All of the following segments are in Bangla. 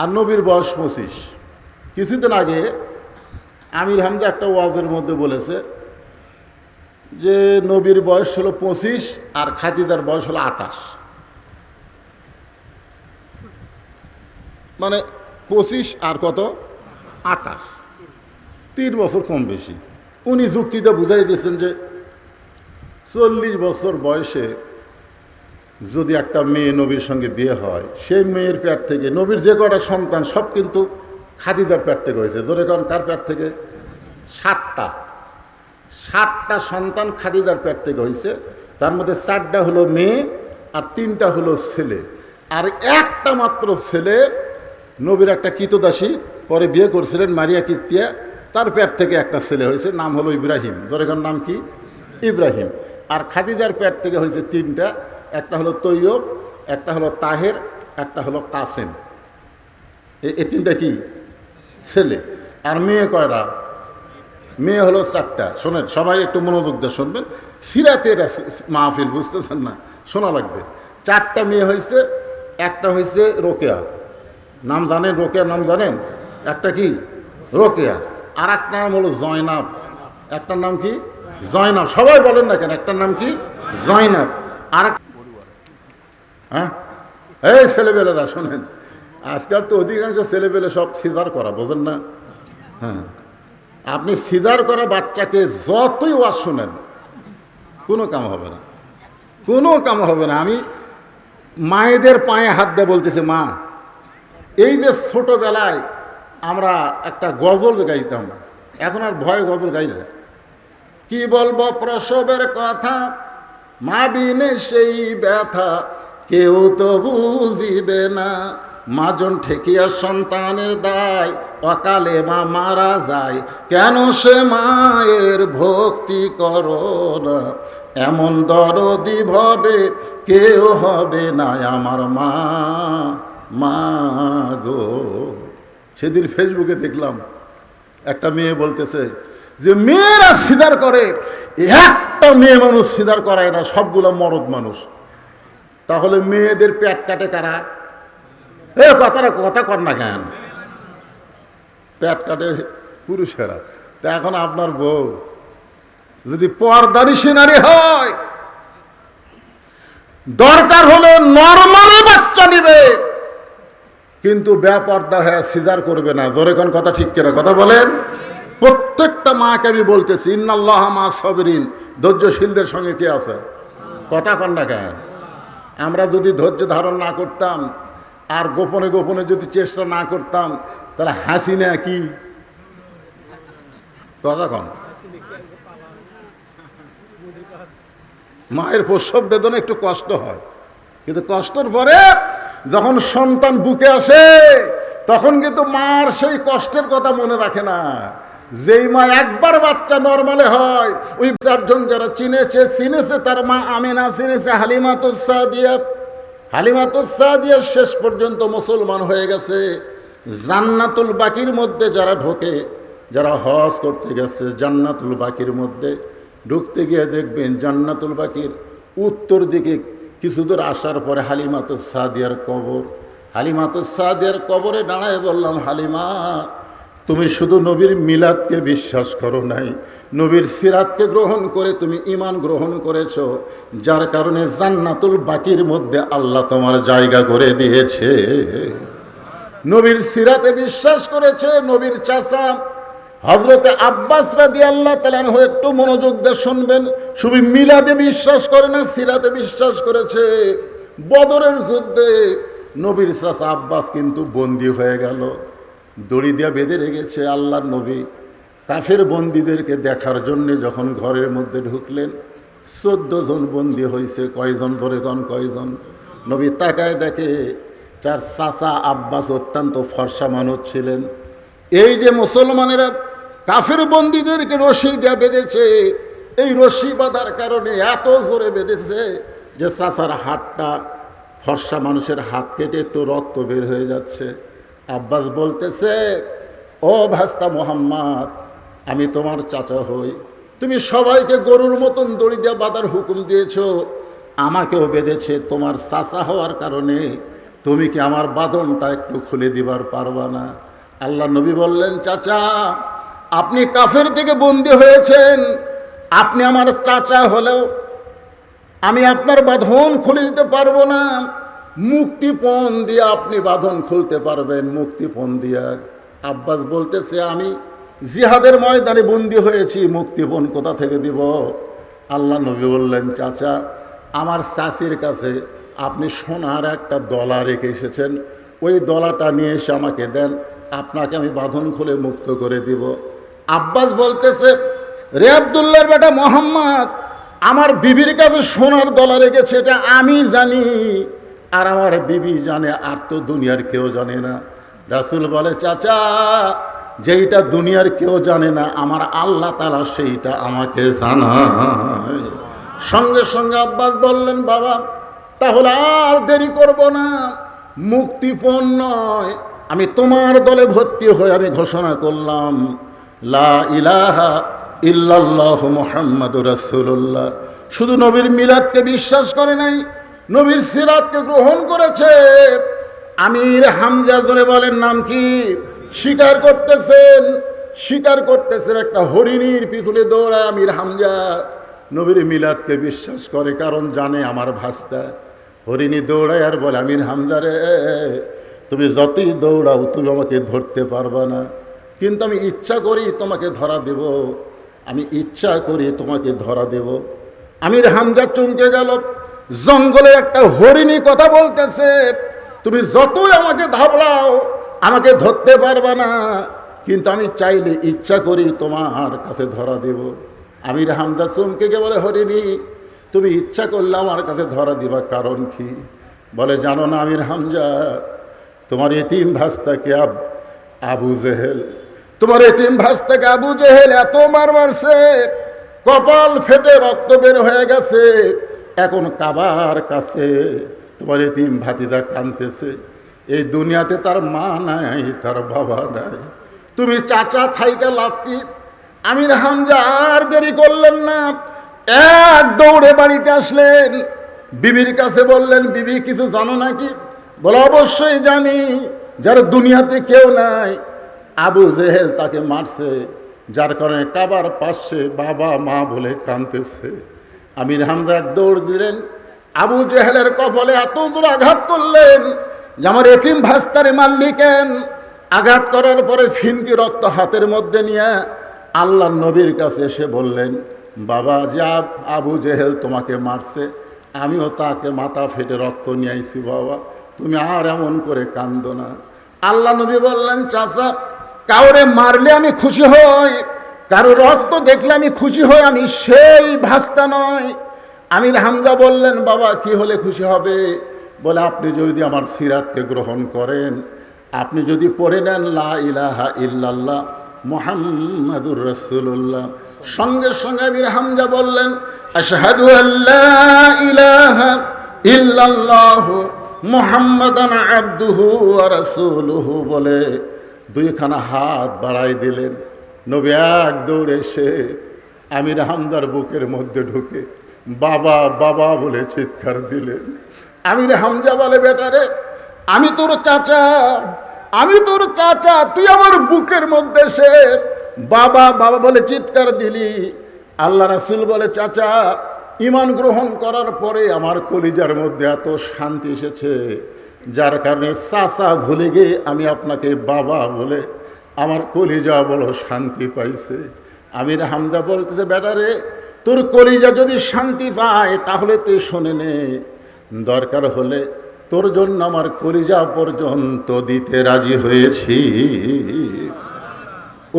আর নবীর বয়স পঁচিশ। কিছুদিন আগে আমির হামজা একটা ওয়াজের মধ্যে বলেছে যে নবীর বয়স হলো পঁচিশ আর খাতিদার বয়স হলো আটাশ মানে পঁচিশ আর কত? আটাশ তিন বছর কম বেশি। উনি যুক্তিতে বুঝাই দিয়েছেন যে চল্লিশ বছর বয়সে যদি একটা মেয়ে নবীর সঙ্গে বিয়ে হয়, সেই মেয়ের পেট থেকে, নবীর যে কটা সন্তান, সব কিন্তু খাদিজার পেট থেকে হয়েছে। ধরে কারণ কার পেট থেকে? সাতটা। সাতটা সন্তান খাদিজার পেট থেকে হয়েছে। তার মধ্যে চারটা হলো মেয়ে আর তিনটা হলো ছেলে। আর একটা মাত্র ছেলে নবীর একটা কীতদাসী পরে বিয়ে করছিলেন মারিয়া কিপ্তিয়া। তার পেট থেকে একটা ছেলে হয়েছে, নাম হলো ইব্রাহিম। জোরেখান নাম কি? ইব্রাহিম। আর খাদিজার পেট থেকে হয়েছে তিনটা। একটা হলো তৈয়ব, একটা হলো তাহের, একটা হলো কাসেম। এই তিনটা কি? ছেলে। আর মেয়ে কয়টা? মেয়ে হলো চারটা। শোনেন, সবাই একটু মনোযোগ দিয়ে শুনবেন। সিরাতের মাহফিল, বুঝতেছেন না? শোনা লাগবে। চারটা মেয়ে হয়েছে, একটা হয়েছে রোকেয়া। নাম জানেন? রোকেয়া নাম জানেন? একটা কি? রোকেয়া। আর একটা নাম হলো জয়নাব। একটার নাম কি? জয়নাব। সবাই বলেন না কেন, একটার নাম কি? জয়নাব। আর হ্যাঁ? এই ছেলেবেলেরা শোনেন, আজকাল তো অধিকাংশ ছেলেবেলে সব সিজার করা, বোঝেন না? হ্যাঁ। আপনি সিজার করা বাচ্চাকে যতই ওয়াজ শোনেন, কোনো কাম হবে না। কোনো কাম হবে না। আমি মায়েদের পায়ে হাত দিয়ে বলতেছি, মা, এই যে ছোটোবেলায় আমরা একটা গজল গাইতাম, এখন আর ভয় গজল গাই না। কি বলব প্রসবের কথা? মা বিনে সেই ব্যথা কেউ তো বুঝিবে না। মাজন ঠেকিয়া সন্তানের দায়, অকালে মা মারা যায়। কেন সে মায়ের ভক্তি করো না? এমন দরদি ভবে কেউ হবে না আমার মা। মা গো। সেদিন ফেসবুকে দেখলাম, একটা মেয়ে বলতেছে যে, মেয়েরা সিদার করে, একটা মেয়ে মানুষ সিদার করায় না, সবগুলো মরদ মানুষ। তাহলে মেয়েদের পেট কাটে কারা? এ কথাটা কথা কর না কেন? পেট কাটে পুরুষেরা। তা এখন আপনার বউ, যদি পর্দারি সিনারি হয়, দরকার হলে নর্মালি বাচ্চা নিবে, কিন্তু ব্যাপারটা হ্যাঁ সিজার করবে না। জোরে কোন কথা ঠিক কিনা? কথা বলেন। প্রত্যেকটা মাকে আমি বলতেছি, ইন্নাল্লাহ মা সবরিন। ধৈর্যশীলদের সঙ্গে কে আছে? কথা কন না কেন? আমরা যদি ধৈর্য ধারণ না করতাম আর গোপনে গোপনে যদি চেষ্টা না করতাম, তাহলে হাসি না কি? কন। মায়ের প্রসব বেদনা একটু কষ্ট হয়, কিন্তু কষ্টের পরে যখন সন্তান বুকে আসে, তখন কিন্তু মার সেই কষ্টের কথা মনে রাখে না। যেই মা একবার বাচ্চা নর্মালে হয়, ওই চারজন যারা চিনেছে চিনেছে তার মা আমিনা, চিনেছে হালিমাতুসাদিয়া হালিমাতুসাদিয়া শেষ পর্যন্ত মুসলমান হয়ে গেছে। জান্নাতুল বাকির মধ্যে যারা ঢোকে, যারা হজ করতে গেছে, জান্নাতুল বাকির মধ্যে ঢুকতে গিয়ে দেখবেন জান্নাতুল বাকির উত্তর দিকে কিছু দূর আসার পরে হালিমাতুস সাদিয়ার কবর। হালিমাতুস সাদিয়ার কবরে দাঁড়ায় বললাম, হালিমা তুমি শুধু নবীর মিলাদকে বিশ্বাস করো নাই, নবীর সিরাতকে গ্রহণ করে তুমি ইমান গ্রহণ করেছ, যার কারণে জান্নাতুল বাকির মধ্যে আল্লাহ তোমার জায়গা করে দিয়েছে। নবীর সিরাতে বিশ্বাস করেছে নবীর চাচা হজরতে আব্বাস রাদি আল্লাহ তালান হয়ে একটু মনোযোগ দিয়ে শুনবেন। শুধু মিলাদে বিশ্বাস করে না, সিরাতে বিশ্বাস করেছে। বদরের যুদ্ধে নবীর চাচা আব্বাস কিন্তু বন্দি হয়ে গেল। দড়ি দিয়া বেঁধে রেখেছে আল্লাহর নবী। কাফের বন্দীদেরকে দেখার জন্যে যখন ঘরের মধ্যে ঢুকলেন চোদ্দ জন বন্দি হয়েছে কয়জন ধরে কন, কয়জন? নবী তাকায় দেখে চার চাচা আব্বাস অত্যন্ত ফর্সা মানুষ ছিলেন। এই যে মুসলমানেরা কাফের বন্দীদেরকে রশি দেয়া বেঁধেছে, এই রশি বাঁধার কারণে এত জোরে বেঁধেছে যে চাচার হাতটা ফর্সা মানুষের হাত কেটে একটু রক্ত বের হয়ে যাচ্ছে। আব্বাস বলতেছে, ও ভাস্তা মোহাম্মদ, আমি তোমার চাচা হই। তুমি সবাইকে গরুর মতন দড়ি দিয়ে বাঁধার হুকুম দিয়েছ। আমাকেও বেঁধেছে তোমার চাচা হওয়ার কারণে। তুমি কি আমার বাঁধনটা একটু খুলে দিবার পারবা না? আল্লাহ নবী বললেন, চাচা, আপনি কাফের থেকে বন্দী হয়েছেন। আপনি আমার চাচা হলেও আমি আপনার বাঁধন খুলে দিতে পারব না। মুক্তিপণ দিয়ে আপনি বাঁধন খুলতে পারবেন, মুক্তিপণ দিয়া। আব্বাস বলতেছে, আমি জিহাদের ময়দানে বন্দি হয়েছি, মুক্তিপণ কোথা থেকে দিব? আল্লাহ নবী বললেন, চাচা, আমার চাষির কাছে আপনি সোনার একটা দলা রেখে এসেছেন। ওই দলাটা নিয়ে এসে আমাকে দেন, আপনাকে আমি বাঁধন খুলে মুক্ত করে দিব। আব্বাস বলতেছে, রে আবদুল্লার বেটা মোহাম্মদ, আমার বিবির কাছে সোনার দলা রেখেছে, এটা আমি জানি। আর আমার বিবি জানে, আর তো দুনিয়ার কেউ জানে না। রাসুল বলে, চাচা, যেইটা দুনিয়ার কেউ জানে না, আমার আল্লাহ তালা সেইটা আমাকে জানায়। সঙ্গে সঙ্গে আব্বাস বললেন, বাবা, তাহলে আর দেরি করব না, মুক্তিপণ নয়। আমি তোমার দলে ভর্তি হয়ে আমি ঘোষণা করলাম, লা ইলাহা ইল্লাল্লাহ মোহাম্মদ রাসূলুল্লাহ। শুধু নবীর মিলাদকে বিশ্বাস করে নাই নবীর সিরাতকে গ্রহণ করেছে। আমির হামজা ধরে বলেন, নাম কি? স্বীকার করতেছেন স্বীকার করতেছেন একটা হরিণীর পিছনে দৌড়ায় আমির হামজা। নবীর মিলাদকে বিশ্বাস করে, কারণ জানে আমার ভাস্তা। হরিণী দৌড়ায় আর বলে, আমির হামজারে তুমি যতই দৌড়াও, তুমি আমাকে ধরতে পারবা না। কিন্তু আমি ইচ্ছা করি তোমাকে ধরা দেব। আমি ইচ্ছা করি তোমাকে ধরা দেব। আমির হামজা চমকে গেল। জঙ্গলে একটা হরিণী কথা বলতেছে, তুমি যতই আমাকে ধাবলাও আমাকে ধরতে পারবে না। কিন্তু আমি চাইলে ইচ্ছা করি তোমার কাছে ধরা দেব। আমির হামজা চমকে বলে, হরিণী, তুমি ইচ্ছা করলে আমার কাছে ধরা দিবা, কারণ কি? বলে, জানো না আমির হামজা, তোমার এতিম ভাস্তাকে আব, আবু জেহেল, তোমার এতিম ভাস্তাকে আবু জেহেল এত মার মারছে কপাল ফেটে রক্ত বের হয়ে গেছে এখন কাবার কাছে, তোমার এতিম ভাতিদা কানতেছে এই দুনিয়াতে তার মা নাই, তার বাবা নাই। তুমি চাচা থাইকা লাভ কি? আমির হামজা, আর দেরি করলেন না। এক দৌড়ে বাড়িতে আসলেন। বিবির কাছে বললেন, বিবি, কিছু জানো নাকি? বলে, অবশ্যই জানি, যার দুনিয়াতে কেউ নাই। আবু জেহেল তাকে মারছে, যার কারণে কাবার পাশে বাবা মা বলে কাঁদতেছে। আমির হামজা দৌড় দিলেন। আবু জেহেলের কপালে এত দূর আঘাত করলেন যে আমার এতিম ভাস্তারে মারলি কেন আঘাত করার পরে ফিনকি রক্ত হাতের মধ্যে নিয়ে আল্লাহ নবীর কাছে এসে বললেন, বাবা, যে আবু জেহেল তোমাকে মারছে, আমিও তাকে মাথা ফেটে রক্ত নিয়ে আইছি বাবা, তুমি আর এমন করে কান্দো না। আল্লাহ নবী বললেন, চাচা, কাউরে মারলে আমি খুশি হই কারও রক্ত দেখলে আমি খুশি হই, আমি সেই ভাস্তা নয় আমির হামজা বললেন, বাবা, কি হলে খুশি হবে? বলে, আপনি যদি আমার সিরাতকে গ্রহণ করেন, আপনি যদি পড়ে নেন, লা ইলাহা ইল্লাল্লাহ, মোহাম্মদুর রসুল্লাহ সঙ্গে সঙ্গে আমির হামজা বললেন আল্লাহ ইলাহা ইল্লাল্লাহ আব্দুহু রাসূলুহু, বলে দুইখানা হাত বাড়াই দিলেন। নবী এক দৌড়ে এসে আমির হামদার বুকের মধ্যে ঢুকে বাবা বাবা বলে চিৎকার দিলেন। আমির হামজা বলে বেটারে আমি তোর চাচা, আমি তোর চাচা, তুই আমার বুকের মধ্যে সে বাবা বাবা বলে চিৎকার দিলি। আল্লাহ রাসুল বলে, চাচা ইমান গ্রহণ করার পরে আমার কলিজার মধ্যে এত শান্তি এসেছে, যার কারণে চাচা ভুলে গিয়ে আমি আপনাকে বাবা বলে আমার কলিজা বলো শান্তি পাইছে। আমির হামদা বলতেছে বেটারে তোর কলিজা যদি শান্তি পায়, তাহলে তুই শোনে নে। দরকার হলে তোর জন্য আমার কলিজা পর্যন্ত দিতে রাজি হয়েছি।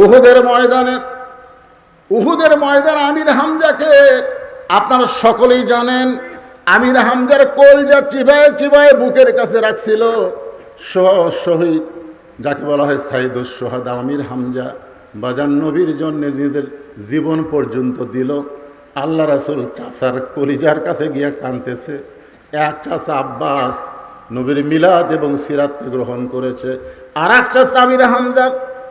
উহুদের ময়দানে, উহুদের ময়দান আমির হামজাকে আপনারা সকলেই জানেন, আমির হামজার কলজা চিবায় চিবায় বুকের কাছে রাখছিল। শহীদ যাকে বলা হয় সাইদুস সোহাদ আমির হামজা, বাজান নবীর জন্য নিজেদের জীবন পর্যন্ত দিল। আল্লাহ রাসুল চাষার কলিজার কাছে গিয়া কানতেছে এক চাষা আব্বাস নবীর মিলাদ এবং সিরাতকে গ্রহণ করেছে। আর এক চাষা আমির হামজা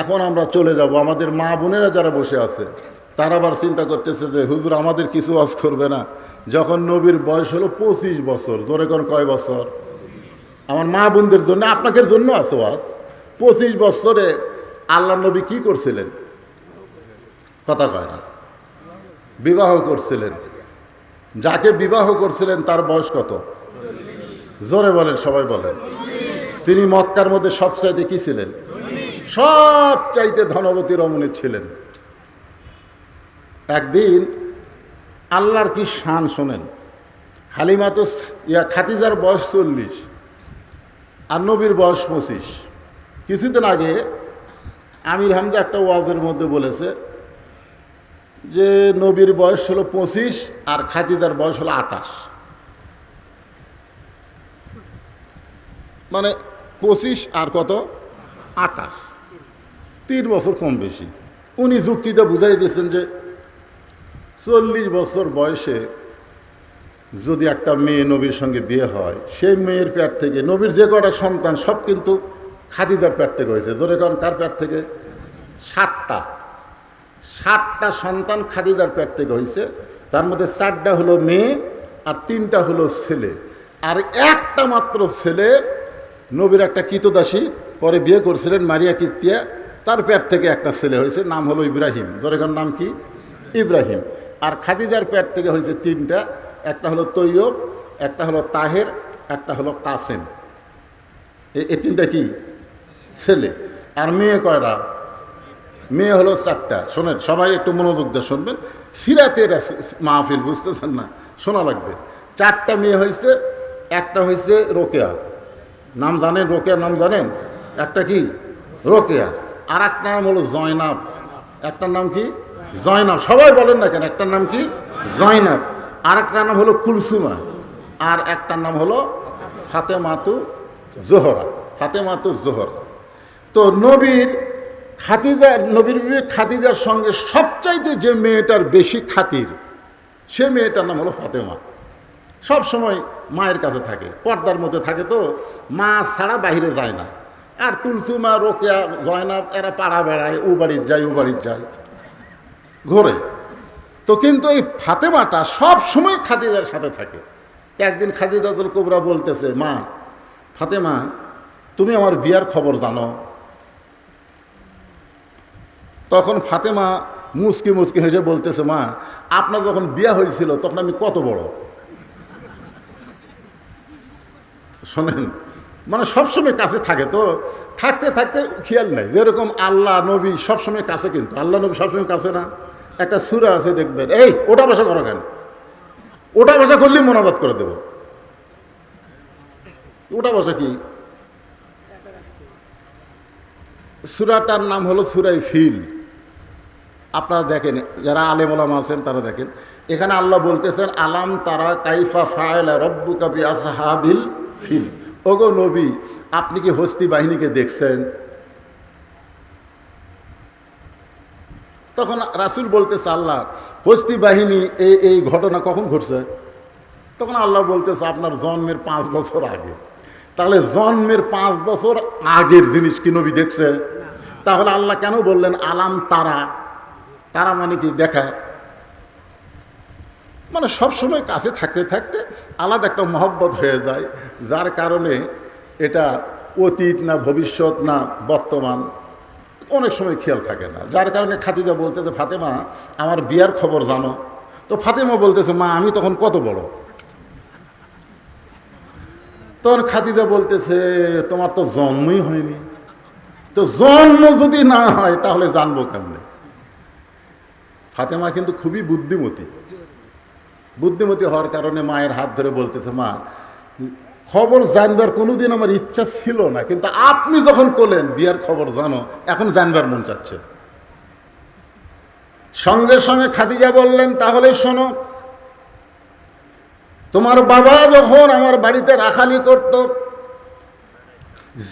এখন আমরা চলে যাব। আমাদের মা বোনেরা যারা বসে আছে, তারা আবার চিন্তা করতেছে যে, হুজুর, আমাদের কিছু ওয়াজ করবে না। যখন নবীর বয়স হলো পঁচিশ বছর, জোরে কোন কয় বছর? আমার মা বোনদের জন্য, আপনাদের জন্য আছে ওয়াজ। পঁচিশ বছরে আল্লাহ নবী কি করছিলেন? কথা কয় না। বিবাহ করছিলেন। যাকে বিবাহ করছিলেন, তার বয়স কত? জোরে বলেন, সবাই বলেন। তিনি মক্কার মধ্যে সবচাইতে কি ছিলেন? সব চাইতে ধনবতী রমণী ছিলেন। একদিন আল্লাহর কি শান শোনেন? হালিমা তো ইয়া খাতিজার বয়স চল্লিশ আর নবীর বয়স পঁচিশ। কিছুদিন আগে আমির হামজা একটা ওয়াজের মধ্যে বলেছে যে, নবীর বয়স হলো পঁচিশ আর খাতিজার বয়স হলো আটাশ মানে পঁচিশ আর কত? আটাশ তিন বছর কম বেশি। উনি যুক্তিটা বুঝাই দিয়েছেন যে চল্লিশ বছর বয়সে যদি একটা মেয়ে নবীর সঙ্গে বিয়ে হয়, সেই মেয়ের পেট থেকে, নবীর যে কটা সন্তান, সব কিন্তু খাদিদার পেট থেকে হয়েছে। ধরে কারণ কার পেট থেকে? সাতটা। সাতটা সন্তান খাদিদার পেট থেকে হয়েছে। তার মধ্যে চারটা হলো মেয়ে আর তিনটা হলো ছেলে। আর একটা মাত্র ছেলে নবীর একটা কীতদাসী পরে বিয়ে করছিলেন, মারিয়া কিপ্তিয়া। তার পেট থেকে একটা ছেলে হয়েছে, নাম হলো ইব্রাহিম। জোরেখান নাম কি? ইব্রাহিম। আর খাদিজার পেট থেকে হয়েছে তিনটা, একটা হলো তৈয়ব, একটা হলো তাহের, একটা হলো কাসেম। এই তিনটা কি? ছেলে। আর মেয়ে কয়রা মেয়ে হলো চারটা। শোনেন, সবাই একটু মনোযোগ দিয়ে শুনবেন। সিরাতের মাহফিল, বুঝতেছেন না? শোনা লাগবে। চারটা মেয়ে হয়েছে, একটা হয়েছে রোকেয়া। নাম জানেন রোকেয়া নাম জানেন? একটা কি? রোকেয়া। আর একটা নাম হলো জয়নাব। একটার নাম কি? জয়নাব। সবাই বলেন না কেন? একটার নাম কি? জয়নাব। আর একটা নাম হলো কুলসুমা। আর একটার নাম হলো ফাতেমাতু জোহরা। ফাতে ফাতেমাতু জোহরা। তো নবীর খাতিজা নবীর খাতিজার সঙ্গে সবচাইতে যে মেয়েটার বেশি খাতির, সে মেয়েটার নাম হলো ফাতেমা। সব সময় মায়ের কাছে থাকে। পর্দার মধ্যে থাকে তো, মা ছাড়া বাইরে যায় না। আর কুলসুমা, রোকেয়া, জয়নাব, এরা পাড়া বেড়ায় ও বাড়ির যায় ও বাড়ির যায়। ঘোরে। তো কিন্তু এই ফাতেমাটা সব সময় খাদিজার সাথে থাকে। একদিন খাদিজাতুল কোবরা বলতেছে, মা, ফাতেমা, তুমি আমার বিয়ার খবর জানো। তখন ফাতেমা মুসকি মুসকি হেসে বলতেছে, মা, আপনার যখন বিয়া হয়েছিল তখন আমি কত বড়? শোনেন মানে সবসময় কাছে থাকে, তো থাকতে থাকতে খেয়াল নেই। যেরকম আল্লাহ নবী সবসময় কাছে কিন্তু, আল্লাহ নবী সবসময় কাছে না। একটা সুরা আছে দেখবেন, এই ওটা বসা করো কেন? ওটা বসা করলেই মনোবাদ করে দেব। ওটা বসা কি? সুরাটার নাম হলো সুরাই ফিল। আপনারা দেখেন, যারা আলে বলাম আছেন তারা দেখেন, এখানে আল্লাহ বলতেছেন, আলাম তারা কাইফা ফায়লা রব্বু কাবি আসহাবিল ফিল? ওগো নবী আপনি কি হস্তি বাহিনীকে দেখছেন? তখন রাসুল বলতেছে আল্লাহ হস্তি বাহিনী এই এই ঘটনা কখন ঘটছে? তখন আল্লাহ বলতেছে আপনার জন্মের পাঁচ বছর আগে। তাহলে জন্মের পাঁচ বছর আগের জিনিস কি নবী দেখছে? তাহলে আল্লাহ কেন বললেন আলাম তারা? তারা মানে কি দেখা? মানে সব সময় কাছে থাকতে থাকতে আলাদা একটা মহব্বত হয়ে যায়, যার কারণে এটা অতীত না ভবিষ্যৎ না বর্তমান অনেক সময় খেয়াল থাকে না। যার কারণে খাতিজা বলতেছে, ফাতেমা, আমার বিয়ার খবর জানো। তো ফাতেমা বলতেছে, মা, আমি তখন কত বড়? তখন খাতিজা বলতেছে, তোমার তো জন্মই হয়নি। তো জন্ম যদি না হয়, তাহলে জানব কেমনে? ফাতেমা কিন্তু খুবই বুদ্ধিমতী। বুদ্ধিমতী হওয়ার কারণে মায়ের হাত ধরে বলতেছে, মা, খবর জানবার কোনোদিন আমার ইচ্ছা ছিল না, কিন্তু আপনি যখন করলেন, বিয়ার খবর জানো, এখন জানবার মন চাচ্ছে। সঙ্গে সঙ্গে খাদিজা বললেন, তাহলে শোনো, তোমার বাবা যখন আমার বাড়িতে রাখালি করত,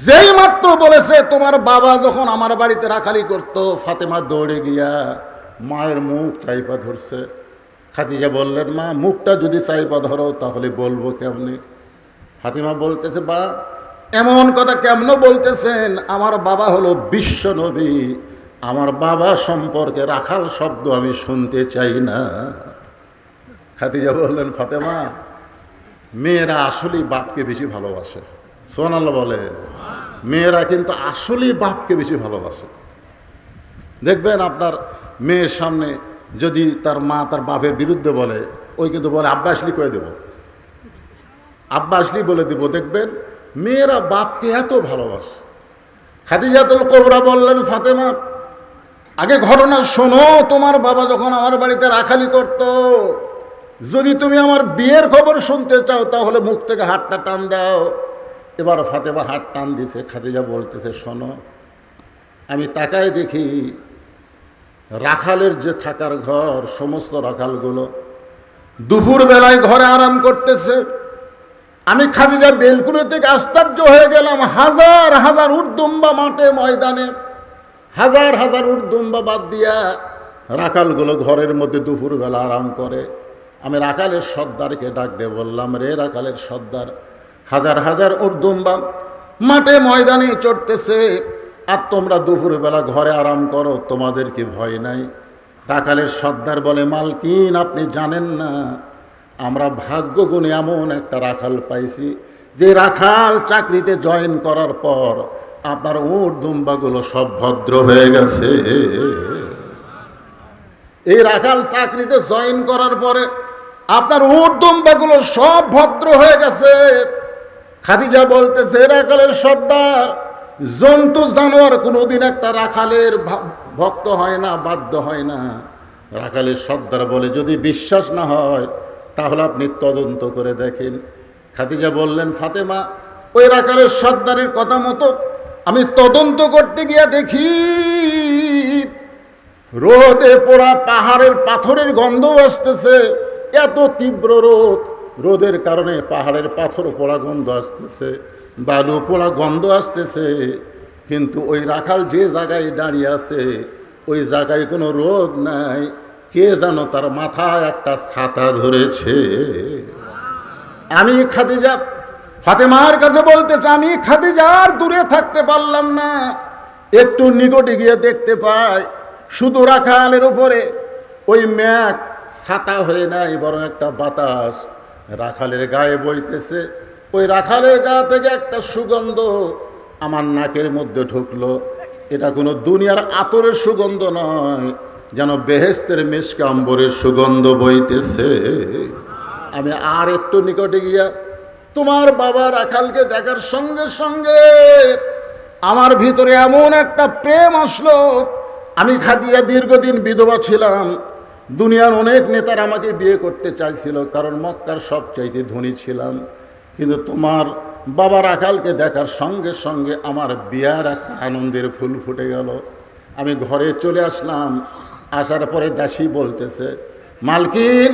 যেই মাত্র বলেছে, তোমার বাবা যখন আমার বাড়িতে রাখালি করত, ফাতেমা দৌড়ে গিয়া মায়ের মুখ চাইপা ধরছে। খাদিজা বললেন, মা, মুখটা যদি চাইবা ধরো, তাহলে বলব কেমনে? ফাতিমা বলতেছে, বা, এমন কথা কেমন বলতেছেন? আমার বাবা হলো বিশ্ব নবী। আমার বাবা সম্পর্কে রাখাল শব্দ আমি শুনতে চাই না। খাদিজা বললেন, ফাতেমা, মেয়েরা আসলেই বাপকে বেশি ভালোবাসে। সোনাল বলে, মেয়েরা কিন্তু আসলেই বাপকে বেশি ভালোবাসে। দেখবেন আপনার মেয়ের সামনে যদি তার মা তার বাপের বিরুদ্ধে বলে, ওই কিন্তু বলে, আব্বা আসলি কয়ে দেবো। আব্বা আসলি বলে দিব, দেখবেন মেয়েরা বাপকে এত ভালোবাসে। খাদিজাতুল কোবরা বললেন, ফাতেমা, আগে ঘটনা শোনো, তোমার বাবা যখন আমার বাড়িতে রাখালি করত, যদি তুমি আমার বিয়ের খবর শুনতে চাও, তাহলে মুখ থেকে হাতটা টান দাও। এবার ফাতেমা হাত টান দিছে, খাদিজা বলতেছে, শোনো, আমি তাকায় দেখি রাখালের যে থাকার ঘর, সমস্ত রাখালগুলো দুপুর বেলায় ঘরে আরাম করতেছে। আমি খাদিজা বেলকুনি থেকে আশ্চর্য হয়ে গেলাম, হাজার হাজার উর্দুম্বা মাঠে, ময়দানে হাজার হাজার উর্দুম্বা বাদ দিয়া রাখালগুলো ঘরের মধ্যে দুপুরবেলা আরাম করে। আমি রাখালের সর্দারকে ডাক দিয়ে বললাম, রে রাখালের সর্দার, হাজার হাজার উর্দুম্বা মাঠে, ময়দানে চড়তেছে। আর তোমরা দুপুরবেলা ঘরে আরাম করো, তোমাদের কি ভয় নাই? রাখালের সর্দার বলে, মালকিন, আপনি জানেন না, আমরা ভাগ্য গুণে এমন একটা রাখাল পাইছি, যে রাখাল চাকরিতে জয়েন করার পর আপনার উঁট দুম্বাগুলো সব ভদ্র হয়ে গেছে। এই রাখাল চাকরিতে জয়েন করার পরে আপনার উঁট দুম্বাগুলো সব ভদ্র হয়ে গেছে। খাদিজা বলতেছে, রাখালের সর্দার জন্তু জানোয়ার কোনোদিন একটা রাখালের ভক্ত হয় না, বাধ্য হয় না। রাখালের সর্দার বলে, যদি বিশ্বাস না হয়, তাহলে আপনি তদন্ত করে দেখেন। খাদিজা বললেন, ফাতেমা, ওই রাখালের সর্দারের কথা মতো আমি তদন্ত করতে গিয়ে দেখি। রোদে পোড়া পাহাড়ের পাথরের গন্ধ আসতেছে, এত তীব্র রোদ। রোদের কারণে পাহাড়ের পাথর পোড়া গন্ধ আসতেছে। বালু পোড়া গন্ধ আসতেছে, কিন্তু ওই রাখাল যে জায়গায় দাঁড়িয়ে আছে, ওই জায়গায় কোনো রোদ নাই। কে জানো তার মাথায় একটা ছাতা ধরেছে। আমি খাদিজা, ফাতেমার কাছে বলতেছে, আমি খাদিজার দূরে থাকতে পারলাম না। একটু নিকটে গিয়ে দেখতে পাই, শুধু রাখালের উপরে ওই ম্যাক ছাতা হয়ে নাই, বরং একটা বাতাস। রাখালের গায়ে বইতেছে ওই রাখালের গা থেকে একটা সুগন্ধ আমার নাকের মধ্যে ঢুকলো। এটা কোনো দুনিয়ার আতরের সুগন্ধ নয়, যেন বেহেস্তের মেসকাম্বরের সুগন্ধ বইতেছে। আমি আর একটু নিকটে গিয়া তোমার বাবা রাখালকে দেখার সঙ্গে সঙ্গে আমার ভিতরে এমন একটা প্রেম আসলো। আমি খাদিয়া দীর্ঘদিন বিধবা ছিলাম। দুনিয়ার অনেক নেতার আমাকে বিয়ে করতে চাইছিল, কারণ মক্কার সবচাইতে ধনী ছিলাম। কিন্তু তোমার বাবার আকালকে দেখার সঙ্গে সঙ্গে আমার বিয়ার একটা আনন্দের ফুল ফুটে গেল। আমি ঘরে চলে আসলাম, আসার পরে দাসী বলতেছে, মালকিন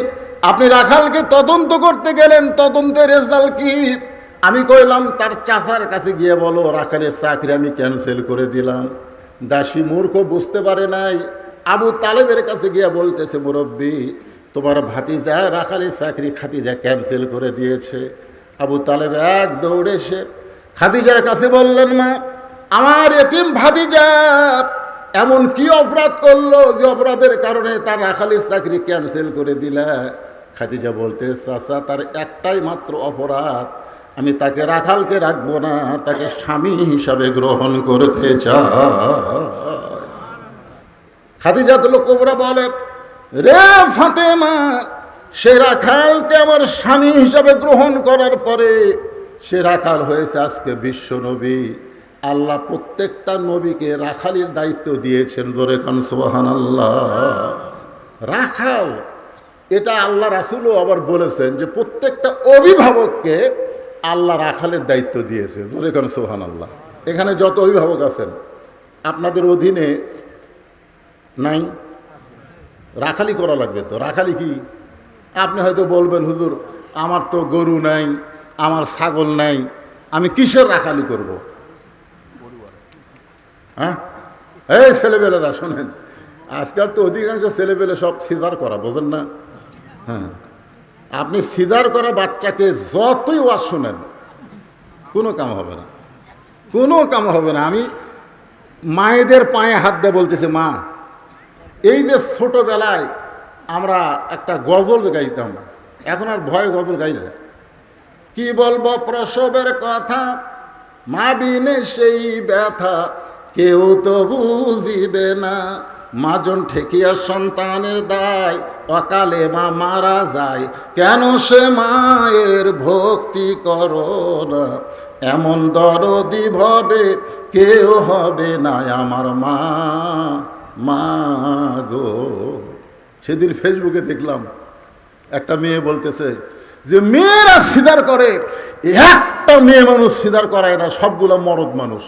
আপনি রাখালকে তদন্ত করতে গেলেন, তদন্তের রেজাল্ট কি? আমি কইলাম, তার চাচার কাছে গিয়ে বলো, রাখালের চাকরি আমি ক্যান্সেল করে দিলাম। দাসী মূর্খ বুঝতে পারে নাই। আবু তালেবের কাছে গিয়ে বলতেছে, মুরব্বী, তোমার ভাতিজা রাখালের চাকরি খাতিজা ক্যান্সেল করে দিয়েছে। আবু তালেব এক দৌড়ে এসে খাদিজার কাছে বললেন, মা, আমার এতিম ভাতিজা এমন কি অপরাধ করল যে অপরাধের কারণে তার রাখালির চাকরি ক্যান্সেল করে দিলা? খাদিজা বলতে, চাচা, তার একটাই মাত্র অপরাধ, আমি তাকে রাখালকে রাখব না, তাকে স্বামী হিসাবে গ্রহণ করতে চাই। খাদিজাতুল কোবরা বলে, রে ফাতেমা সে রাখালকে আমার স্বামী হিসাবে গ্রহণ করার পরে সে রাখাল হয়েছে আজকে বিশ্ব নবী। আল্লাহ প্রত্যেকটা নবীকে রাখালির দায়িত্ব দিয়েছেন, জোরে খান সোহান আল্লাহ রাখাল, এটা আল্লাহ রাসুলও আবার বলেছেন যে প্রত্যেকটা অভিভাবককে আল্লাহ রাখালের দায়িত্ব দিয়েছে, জোরে খান সোহান আল্লাহ এখানে যত অভিভাবক আছেন, আপনাদের অধীনে নাই? রাখালি করা লাগবে তো? রাখালি কি? আপনি হয়তো বলবেন, হুজুর, আমার তো গরু নাই, আমার ছাগল নাই, আমি কিসের রাখালি করব? হ্যাঁ? এই ছেলেবেলেরা শোনেন, আজকাল তো অধিকাংশ ছেলেবেলে সব সিজার করা, বোঝেন না? হ্যাঁ। আপনি সিজার করা বাচ্চাকে যতই ওয়াজ শোনেন, কোনো কাম হবে না। কোনো কাম হবে না। আমি মায়েদের পায়ে হাত দিয়ে বলতেছি, মা, এই যে ছোটোবেলায় আমরা একটা গজল গাইতাম। এখন আর ভয় গজল গাই না। কি বলব প্রসবের কথা? মা বিনে সেই ব্যথা, কেউ তো বুঝিবে না। মাজন ঠেকিয়া সন্তানের দায়, অকালে মা মারা যায়। কেন সে মায়ের ভক্তি করো না? এমন দরদি ভবে কেউ হবে না। আমার মা মা গো। সেদিন ফেসবুকে দেখলাম, একটা মেয়ে বলতেছে যে, মেয়েরা সিদার করে, একটা মেয়ে মানুষ সিদার করায় না, সবগুলো মরদ মানুষ।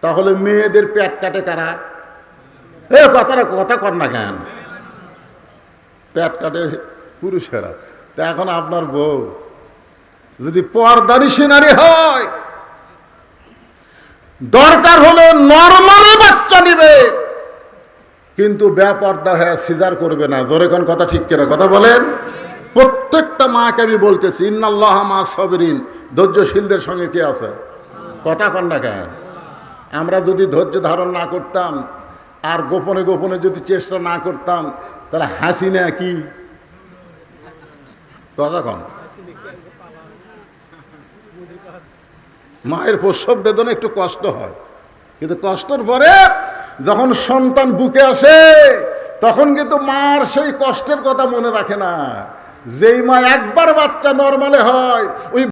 তাহলে মেয়েদের পেট কাটে কারা? এ, কথাটা, কথা কর না কেন? পেট কাটে পুরুষেরা। তা এখন আপনার বউ, যদি পর্দারি সিনারি হয়, দরকার হলে নর্মালি বাচ্চা নিবে। কিন্তু ব্যাপারটা হ্যাঁ সিজার করবে না। জোরে কোন কথা ঠিক কেনা? কথা বলেন। প্রত্যেকটা মাকে আমি বলতেছি, ইন্নাল্লাহ মা সবরিন। ধৈর্যশীলদের সঙ্গে কে আছে? কথা কন না কেন? আমরা যদি ধৈর্য ধারণ না করতাম, আর গোপনে গোপনে যদি চেষ্টা না করতাম, তাহলে হাসি না কি? কথা কন। মায়ের প্রসব বেদনা একটু কষ্ট হয়, কিন্তু কষ্টের পরে যখন সন্তান বুকে আসে, তখন কিন্তু মার সেই কষ্টের কথা মনে রাখে না। যেই মা একবার বাচ্চা নর্মালে হয়, ওই